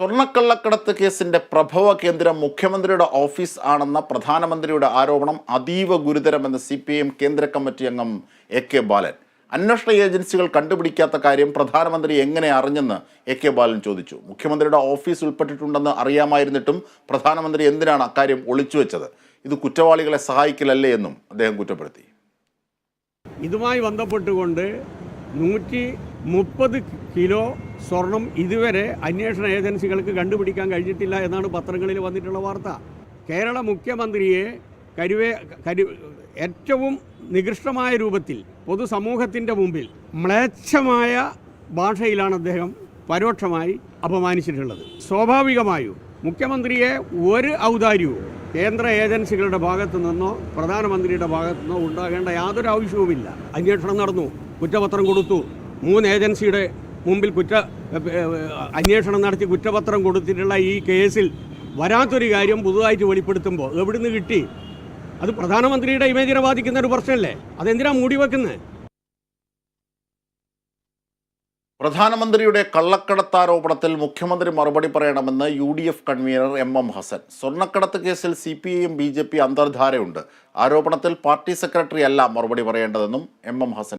സ്വർണക്കള്ളക്കടത്ത് കേസിന്റെ പ്രഭവ കേന്ദ്രം മുഖ്യമന്ത്രിയുടെ ഓഫീസ് ആണെന്ന പ്രധാനമന്ത്രിയുടെ ആരോപണം അതീവ ഗുരുതരമെന്ന് സി പി എം കേന്ദ്ര കമ്മിറ്റി അംഗം എ കെ ബാലൻ. അന്വേഷണ ഏജൻസികൾ കണ്ടുപിടിക്കാത്ത കാര്യം പ്രധാനമന്ത്രി എങ്ങനെ അറിഞ്ഞെന്ന് എ കെ ബാലൻ ചോദിച്ചു. മുഖ്യമന്ത്രിയുടെ ഓഫീസ് ഉൾപ്പെട്ടിട്ടുണ്ടെന്ന് അറിയാമായിരുന്നിട്ടും പ്രധാനമന്ത്രി എന്തിനാണ് അക്കാര്യം ഒളിച്ചുവെച്ചത്? ഇത് കുറ്റവാളികളെ സഹായിക്കലല്ലേ എന്നും അദ്ദേഹം കുറ്റപ്പെടുത്തി. ഇതുമായി ബന്ധപ്പെട്ടുകൊണ്ട് നൂറ്റി മുപ്പത് കിലോ സ്വർണം ഇതുവരെ അന്വേഷണ ഏജൻസികൾക്ക് കണ്ടുപിടിക്കാൻ കഴിഞ്ഞിട്ടില്ല എന്നാണ് പത്രങ്ങളിൽ വന്നിട്ടുള്ള വാർത്ത. കേരള മുഖ്യമന്ത്രിയെ കരുവേ കരു ഏറ്റവും നികൃഷ്ടമായ രൂപത്തിൽ പൊതുസമൂഹത്തിന്റെ മുമ്പിൽ മ്ലേച്ഛമായ ഭാഷയിലാണ് അദ്ദേഹം പരോക്ഷമായി അപമാനിച്ചിട്ടുള്ളത്. സ്വാഭാവികമായും മുഖ്യമന്ത്രിയെ ഒരു ഔദാര്യവും കേന്ദ്ര ഏജൻസികളുടെ ഭാഗത്തു നിന്നോ പ്രധാനമന്ത്രിയുടെ ഭാഗത്തു നിന്നോ ഉണ്ടാകേണ്ട യാതൊരു ആവശ്യവുമില്ല. അന്വേഷണം നടന്നു. കുറ്റപത്രം കൊടുത്തു. മൂന്ന് ഏജൻസിയുടെ മുമ്പിൽ കുറ്റ അന്വേഷണം നടത്തി കുറ്റപത്രം കൊടുത്തിട്ടുള്ള ഈ കേസിൽ വരാത്തൊരു കാര്യം പുതുതായിട്ട് വെളിപ്പെടുത്തുമ്പോൾ എവിടുന്ന് കിട്ടി? അത് പ്രധാനമന്ത്രിയുടെ ഇമേജിനെ ബാധിക്കുന്ന ഒരു പ്രശ്നമല്ലേ? അതെന്തിനാ മൂടി വെക്കുന്നത് പ്രധാനമന്ത്രിയുടെ കള്ളക്കടത്താരോപണത്തിൽ മുഖ്യമന്ത്രി മറുപടി പറയണമെന്ന് U D F convener M M Hasan. സ്വർണക്കടത്ത് കേസിൽ സി പി ഐയും ബി ജെ പി അന്തർധാരയുണ്ട്. ആരോപണത്തിൽ പാർട്ടി സെക്രട്ടറി അല്ല മറുപടി പറയേണ്ടതെന്നും എം എം ഹസൻ